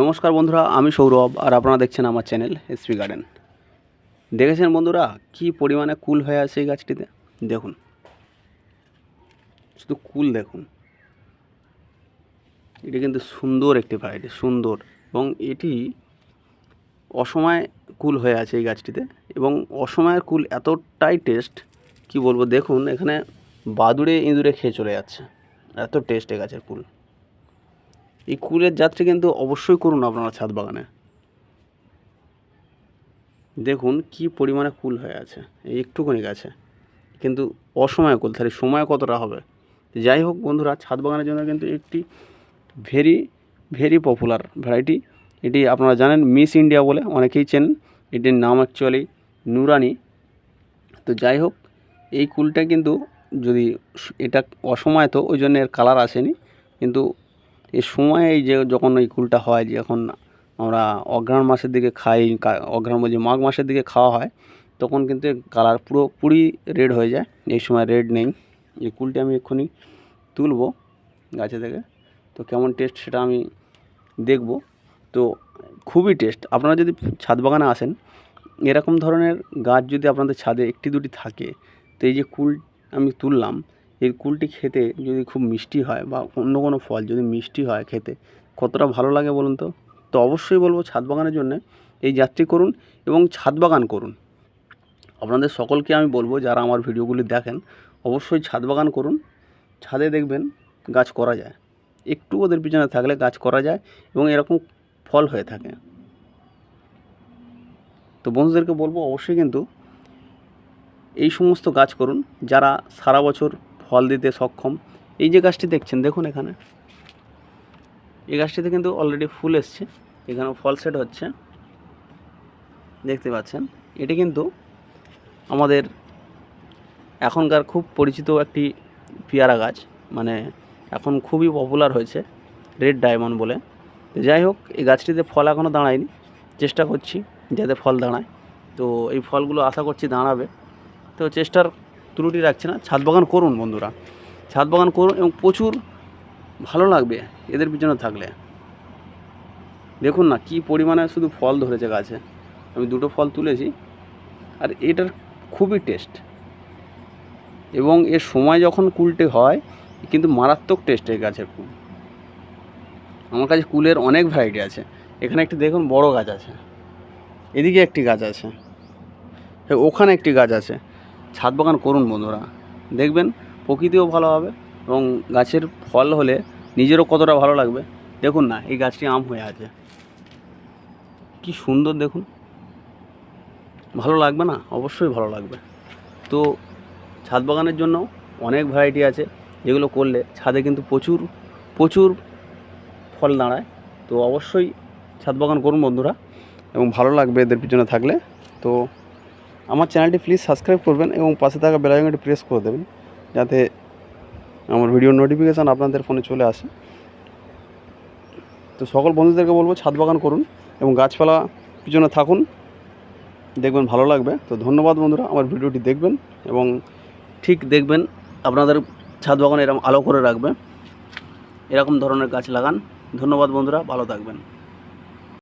নমস্কার বন্ধুরা, আমি সৌরভ আর আপনারা দেখছেন আমার চ্যানেল এসপি গার্ডেন। দেখেছেন বন্ধুরা কি পরিমাণে কুল হয়ে আছে এই গাছটিতে? দেখুন। শুধু কুল দেখুন। এটি কিন্তু সুন্দর একটি ভ্যারাইটি, সুন্দর এবং এটি অসময় কুল হয়ে আছে এই গাছটিতে এবং অসময়ের কুল এতটাই টেস্ট, কি বলব, দেখুন এখানে বাদুড়ে ইঁদুরে খেয়ে চলে যাচ্ছে। এত টেস্ট এই গাছের কুল। এই কুলের যাত্রা কিন্তু অবশ্যই করুন আপনারা ছাদ বাগানে। দেখুন কি পরিমাণে কুল হয়ে আছে, এই একটুখানি গাছে। কিন্তু অসময়ে কুল, তাহলে সময় কতটা হবে? যাই হোক বন্ধুরা, ছাদ বাগানের জন্য কিন্তু একটি ভেরি ভেরি পপুলার ভ্যারাইটি এটি আপনারা জানেন মিস ইন্ডিয়া বলে, অনেকেই চেনেন। এটির নাম অ্যাকচুয়ালি নুরানি। তো যাই হোক, এই কুলটা কিন্তু যদি এটা অসময় তো, ওই জন্য এর কালার আসেনি। কিন্তু এই সময় এই যে যখন ওই কুলটা হয় যে এখন আমরা অঘ্রাণ মাসের দিকে খাই অঘ্রাণ বলছি মাঘ মাসের দিকে খাওয়া হয়, তখন কিন্তু কালার পুরো, পুরি রেড হয়ে যায়। এই সময় রেড নেই। এই কুলটি আমি এক্ষুনি তুলব গাছে থেকে। তো কেমন টেস্ট সেটা আমি দেখব। তো খুবই টেস্ট। আপনারা যদি ছাদ বাগানে আসেন, এরকম ধরনের গাছ যদি আপনাদের ছাদে একটি দুটি থাকে, তো এই যে কুল আমি তুললাম এই কুলটি খেতে যদি খুব মিষ্টি হয় বা অন্য কোনো ফল যদি মিষ্টি হয় খেতে, কতটা ভালো লাগে বলুন তো? তো অবশ্যই বলব ছাদ বাগানের জন্য এই যাত্রী করুন এবং ছাদ বাগান করুন। আপনাদের সকলকে আমি বলব যারা আমার ভিডিওগুলি দেখেন, অবশ্যই ছাদ বাগান করুন। ছাদে দেখবেন গাছ করা যায়। একটু ওদের পিছনে থাকলে গাছ করা যায় এবং এরকম ফল হয়ে থাকে। তো বন্ধুদেরকে বলব অবশ্যই কিন্তু এই সমস্ত গাছ করুন। যারা সারা বছর ফল দিতে সক্ষম। এই যে গাছটি দেখছেন, দেখুন এখানে। এই গাছটিতে কিন্তু অলরেডি ফুল এসছে। এখানেও ফল সেট হচ্ছে। দেখতে পাচ্ছেন, এটি কিন্তু আমাদের এখনকার খুব পরিচিত একটি পেয়ারা গাছ। মানে এখন খুবই পপুলার হয়েছে রেড ডায়মন্ড বলে। যাই হোক, এই গাছটিতে ফল এখনও দাঁড়ায়নি। চেষ্টা করছি যাতে ফল দাঁড়ায়। তো এই ফলগুলো আশা করছি দাঁড়াবে। তো চেষ্টার ত্রুটি রাখছে না। ছাদ বাগান করুন বন্ধুরা। ছাদ বাগান করুন এবং প্রচুর ভালো লাগবে এদের পিছনে থাকলে। দেখুন না, কি পরিমাণে শুধু ফল ধরেছে গাছে। আমি দুটো ফল তুলেছি আর এটার খুবই টেস্ট। এবং এর সময় যখন কুলটে হয়, কিন্তু মারাত্মক টেস্ট এই গাছের কুল। আমার কাছে কুলের অনেক ভ্যারাইটি আছে। এখানে একটি দেখুন বড় গাছ আছে। এদিকে একটি গাছ আছে। ওখানে একটি গাছ আছে। ছাদ বাগান করুন বন্ধুরা। দেখবেন প্রকৃতিও ভালো হবে এবং গাছের ফল হলে নিজেরও কতটা ভালো লাগবে। দেখুন না, এই গাছটি আম হয়ে আছে। কি সুন্দর দেখুন। ভালো লাগবে না? অবশ্যই ভালো লাগবে। তো ছাদ বাগানের জন্য অনেক ভ্যারাইটি আছে যেগুলো করলে ছাদে কিন্তু প্রচুর প্রচুর ফল দাঁড়ায়। তো অবশ্যই ছাদ বাগান করুন বন্ধুরা এবং ভালো লাগবে এদের পিছনে থাকলে। তো আমার চ্যানেলটি প্লিজ সাবস্ক্রাইব করবেন এবং পাশে থাকা বেলাইকনটি প্রেস করে দেবেন, যাতে আমার ভিডিও নোটিফিকেশান আপনাদের ফোনে চলে আসে। তো সকল বন্ধুদেরকে বলব, ছাদ বাগান করুন এবং গাছপালা পিছনে থাকুন, দেখবেন ভালো লাগবে। তো ধন্যবাদ বন্ধুরা, আমার ভিডিওটি দেখবেন এবং ঠিক দেখবেন আপনাদের ছাদ বাগান এরকম আলো করে রাখবে। এরকম ধরনের গাছ লাগান। ধন্যবাদ বন্ধুরা, ভালো থাকবেন।